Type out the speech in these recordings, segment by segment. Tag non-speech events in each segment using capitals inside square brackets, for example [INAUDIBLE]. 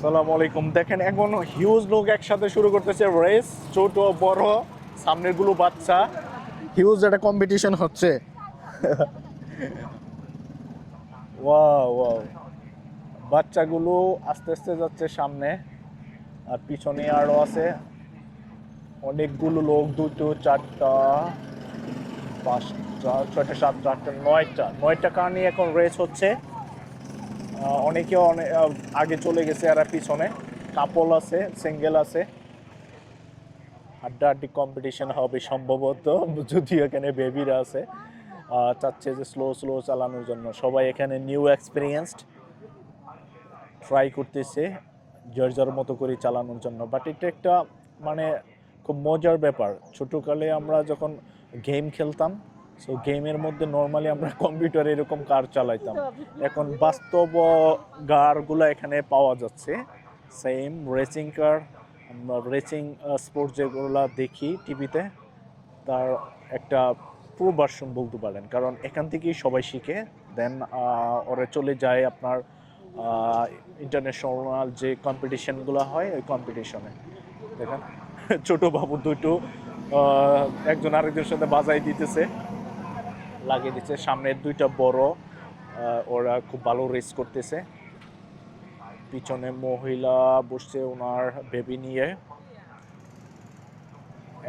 সালাম আলাইকুম। দেখেন এখন হিউজ লোক একসাথে শুরু করতেছে রেস ছোট বড় সামনেরগুলো বাচ্চা। হিউজ একটা কম্পিটিশন হচ্ছে। ওয়াও ওয়াও বাচ্চাগুলো আস্তে আস্তে যাচ্ছে সামনে আর পিছনে আরও আছে। অনেকগুলো লোক দুটো চারটা। পাঁচটা ছয়টা সাতটা আটটা নয়টা। নয়টা কার নিয়ে এখন রেস হচ্ছে? আহ, অনেকে আগে চলে গেছে আর পিছনে। কাপল আছে সিঙ্গেল আছে। আড্ডাআড্ডি কম্পিটিশন হবে সম্ভবত যদিও এখানে বেবিরা আছে। চাচ্ছে যে স্লো স্লো চালানোর জন্য। সবাই এখানে নিউ এক্সপিরিয়েন্সড ট্রাই করতেছে যার মতো করে চালানোর জন্য। বাট এটা একটা মানে খুব মজার ব্যাপার। ছোটোকালে আমরা যখন গেম খেলতাম সো গেমের মধ্যে নর্মালি আমরা [LAUGHS] কম্পিউটারে এরকম কার চালাইতাম। এখন বাস্তব কারগুলো এখানে পাওয়া যাচ্ছে। সেম রেসিং কার আমরা রেসিং স্পোর্টস যেগুলো দেখি টিভিতে, তার একটা প্রো ভার্সন বলতে পারেন। কারণ এখান থেকেই সবাই শিখে দেন ওরা চলে যায় আপনার ইন্টারন্যাশনাল যে কম্পিটিশনগুলো হয়, ওই কম্পিটিশনে দেখেন? ছোট বাবু দুটো একজন আরেকজনের সাথে বাজাই দিতেছে, লাগিয়ে দিচ্ছে। সামনের দুইটা বড় ওরা খুব ভালো রেস করতেছে। পিছনে মহিলা বসছে ওনার বেবি নিয়ে।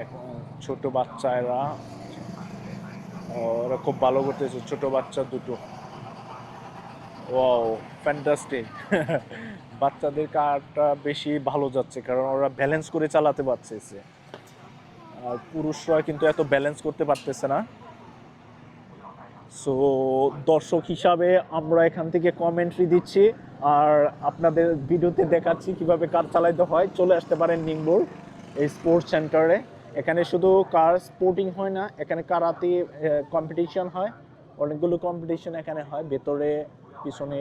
এখন ছোট বাচ্চারা ওরা খুব ভালো করতেছে, ছোট বাচ্চা দুটো। ওয়াও ফ্যান্টাস্টিক [LAUGHS] বাচ্চাদের কারটা বেশি ভালো যাচ্ছে, কারণ ওরা ব্যালেন্স করে চালাতে পারতেছে। আর পুরুষরা কিন্তু এত ব্যালেন্স করতে পারতেছে না। সো দর্শক হিসাবে আমরা এখান থেকে কমেন্ট্রি দিচ্ছি, আর আপনাদের ভিডিওতে দেখাচ্ছি কীভাবে কার চালাইতে হয়। চলে আসতে পারেন নিংবুর এই স্পোর্টস সেন্টারে এখানে শুধু কার স্পোর্টিং হয় না, এখানে কারাতে কম্পিটিশন হয়। অনেকগুলো কম্পিটিশন এখানে হয়। ভেতরে পিছনে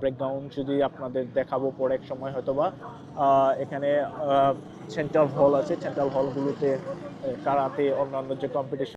ব্রেকগ্রাউন্ড যদি আপনাদের দেখাবো পরে এক সময় হয়তো বা আহ, এখানে সেন্ট্রাল হল আছে। সেন্ট্রাল হলগুলোতে কারাতে অন্যান্য যে কম্পিটিশন